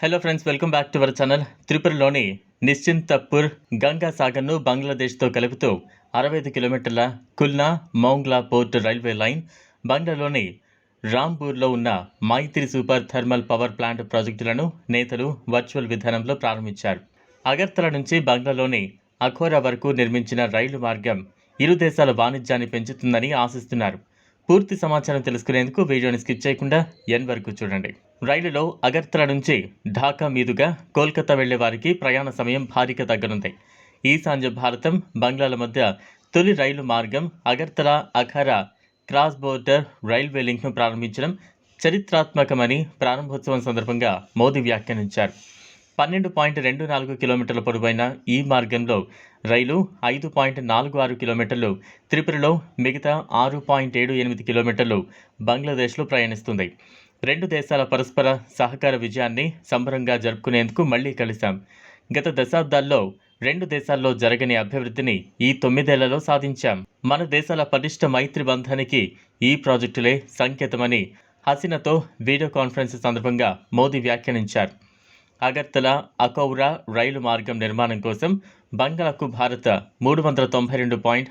Hello friends welcome back to our channel త్రిపురలోని నిశ్చింతపూర్ Ganga సాగర్ను బంగ్లాదేశ్తో కలుపుతూ అరవై ఐదు కిలోమీటర్ల Khulna Mongla port railway line బంగ్లాలోని రాంపూర్లో ఉన్న Maitri super thermal power plant ప్రాజెక్టులను నేతలు వర్చువల్ విధానంలో ప్రారంభించారు. అగర్తల నుంచి బంగ్లాలోని అఖోరా వరకు నిర్మించిన రైలు మార్గం ఇరు దేశాల వాణిజ్యాన్ని పెంచుతుందని ఆశిస్తున్నారు. పూర్తి సమాచారం తెలుసుకునేందుకు వీడియోని స్కిప్ చేయకుండా ఎన్ వరకు చూడండి. రైలులో అగర్తల నుంచి ఢాకా మీదుగా కోల్కతా వెళ్ళే వారికి ప్రయాణ సమయం భారీగా తగ్గనుంది. ఈశాన్య భారతం బంగ్లాల మధ్య తొలి రైలు మార్గం Agartala Akhaura cross border railway లింక్ను ప్రారంభించడం చరిత్రాత్మకమని ప్రారంభోత్సవం సందర్భంగా మోదీ వ్యాఖ్యానించారు. పన్నెండు పాయింట్ రెండు నాలుగు కిలోమీటర్ల పొడవైన ఈ మార్గంలో రైలు ఐదు పాయింట్ నాలుగు ఆరు కిలోమీటర్లు త్రిపురలో మిగతా ఆరు పాయింట్ ఏడు ఎనిమిది కిలోమీటర్లు బంగ్లాదేశ్లో ప్రయాణిస్తుంది. రెండు దేశాల పరస్పర సహకార విజయాన్ని సంబరంగా జరుపుకునేందుకు మళ్ళీ కలిశాం. గత దశాబ్దాల్లో రెండు దేశాల్లో జరగని అభివృద్ధిని ఈ తొమ్మిదేళ్ళలో సాధించాం. మన దేశాల పటిష్ట మైత్రి బంధానికి ఈ ప్రాజెక్టులే సంకేతమని హసీనాతో వీడియో కాన్ఫరెన్స్ సందర్భంగా మోదీ వ్యాఖ్యానించారు. అగర్తల అకౌరా రైలు మార్గం నిర్మాణం కోసం బంగాళకు భారత మూడు వందల తొంభై రెండు పాయింట్